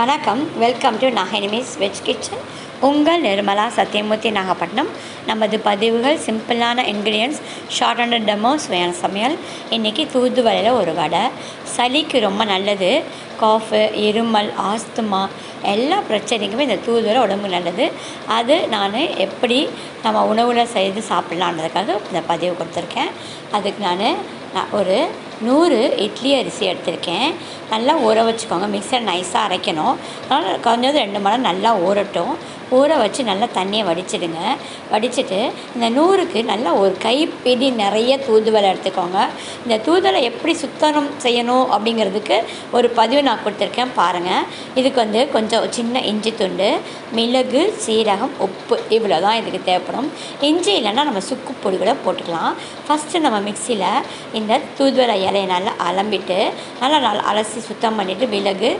வணக்கம். Welcome to நாகனிமிஸ் veg kitchen உங்கள் நிர்மலா சத்யமூர்த்தி நாகப்பட்டினம். நமது பதிவுகள் சிம்பிளான இன்க்ரீடியன்ஸ் ஷார்ட் அண்ட் டெமோ சுவையான சமையல். இன்றைக்கி தூதுவலையில் ஒரு வடை. சளிக்கு ரொம்ப நல்லது. காஃபு இருமல் ஆஸ்துமா எல்லா பிரச்சனைக்குமே இந்த தூதுவளை உடம்புக்கு நல்லது. அது நான் எப்படி நம்ம உணவில் செய்து சாப்பிட்லான்றதுக்காக இந்த பதிவு கொடுத்துருக்கேன். அதுக்கு நான் ஒரு நூறு இட்லி அரிசி எடுத்திருக்கேன். நல்லா ஊற வச்சுக்கோங்க. மிக்சர் நைஸாக அரைக்கணும். அதனால் குறைஞ்சது ரெண்டு மணி நேரம் நல்லா ஊறட்டும். ஊற வச்சு நல்லா தண்ணியை வடிச்சிடுங்க. வடிச்சிட்டு இந்த நூறுக்கு நல்லா ஒரு கைப்பிடி நிறைய தூதுவளை எடுத்துக்கோங்க. இந்த தூதுவளை எப்படி சுத்தம் செய்யணும் அப்படிங்கிறதுக்கு ஒரு பதிவு நான் கொடுத்துருக்கேன் பாருங்கள் இதுக்கு வந்து கொஞ்சம் சின்ன இஞ்சி துண்டு மிளகு சீரகம் உப்பு இவ்வளோ தான் இதுக்கு தேவைப்படும். இஞ்சி இல்லைன்னா நம்ம சுக்கு பொடி கூட போட்டுக்கலாம். ஃபஸ்ட்டு நம்ம மிக்சியில் இந்த தூதுவளை இலையை நல்லா அலம்பிட்டு நல்லா நல்லா அலசி சுத்தம் பண்ணிவிட்டு மிளகு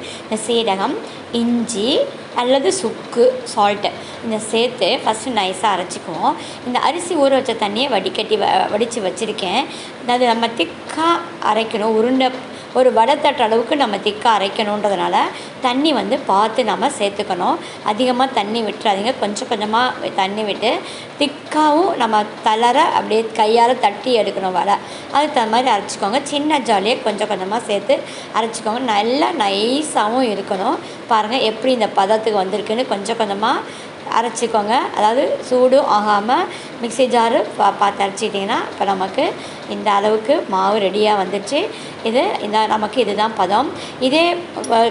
சீரகம் இஞ்சி அல்லது சுக்கு சால்ட்டு இந்த சேர்த்து ஃபஸ்ட்டு நைஸாக அரைச்சிக்குவோம். இந்த அரிசி ஊற வச்ச தண்ணியை வடிகட்டி வ வடித்து வச்சுருக்கேன். அது நம்ம திக்காக அரைக்கணும். உருண்டை ஒரு வடத்தட்டு அளவுக்கு நம்ம திக்காக அரைக்கணுன்றதுனால தண்ணி வந்து பார்த்து நம்ம சேர்த்துக்கணும். அதிகமாக தண்ணி விட்டுறாதீங்க. கொஞ்சம் கொஞ்சமாக தண்ணி விட்டு திக்காகவும் நம்ம தளர அப்படியே கையால் தட்டி எடுக்கணும் வடை. அதுக்கு தகுந்த மாதிரி அரைச்சிக்கோங்க. சின்ன ஜாலியை கொஞ்சம் கொஞ்சமாக சேர்த்து அரைச்சிக்கோங்க. நல்லா நைஸாகவும் இருக்கணும். பாருங்கள் எப்படி இந்த பதத்துக்கு வந்திருக்குன்னு கொஞ்சம் கொஞ்சமாக அரைச்சிக்கோங்க. அதாவது சூடும் ஆகாமல் மிக்ஸி ஜாரு பா பார்த்து அரைச்சிட்டிங்கன்னா இப்போ நமக்கு இந்த அளவுக்கு மாவு ரெடியாக வந்துடுச்சு இது இந்த நமக்கு இதுதான் பதம். இதே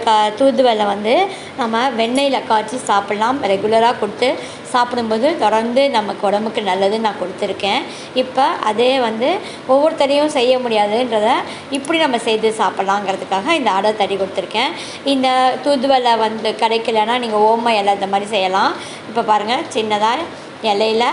க வந்து நம்ம வெண்ணெயில் காய்ச்சி சாப்பிட்லாம். ரெகுலராக கொடுத்து சாப்பிடும்போது தொடர்ந்து நமக்கு உடம்புக்கு நல்லது நான் கொடுத்துருக்கேன். இப்போ அதே வந்து ஒவ்வொருத்தரையும் செய்ய முடியாதுன்றத இப்படி நம்ம செய்து சாப்பிட்லாங்கிறதுக்காக இந்த அடை தடி கொடுத்துருக்கேன். இந்த தூதுவலை வந்து கிடைக்கலன்னா நீங்கள் ஓம இலை இந்த மாதிரி செய்யலாம். இப்போ பாருங்கள் சின்னதாக இலையில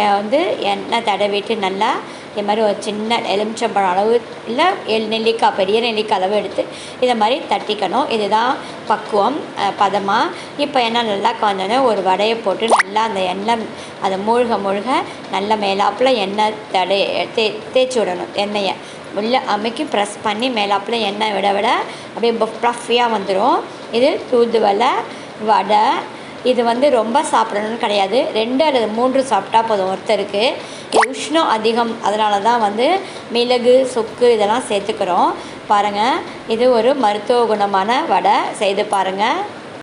வந்து எண்ணெய் தடவிட்டு நல்லா இது மாதிரி ஒரு சின்ன எலுமிச்சம்பழம் அளவு இல்லை எல் நெல்லிக்காய் பெரிய நெல்லிக்காய் அளவு எடுத்து இதை மாதிரி தட்டிக்கணும். இதுதான் பக்குவம் பதமாக இப்போ எண்ணெய் நல்லா காஞ்சோடனே ஒரு வடையை போட்டு நல்லா அந்த எண்ணெய் அதை மூழ்க மூழ்க நல்லா மேலாப்பில் எண்ணெய் தடை தே தேய்ச்சி விடணும் எண்ணெயை. உள்ள அமைக்கி ப்ரெஸ் பண்ணி மேலாப்பில் எண்ணெய் விட விட அப்படியே ப்ளஃபியாக வந்துடும் இது தூதுவளை வடை இது வந்து ரொம்ப சாப்பிடணும்னு கிடையாது. ரெண்டு அல்லது மூன்று சாப்பிட்டா போதும். ஒருத்தருக்கு இது உஷ்ணம் அதிகம். அதனால தான் வந்து மிளகு சுக்கு இதெல்லாம் சேர்த்துக்கிறோம். பாருங்கள் இது ஒரு மருத்துவ குணமான வடை. செய்து பாருங்கள்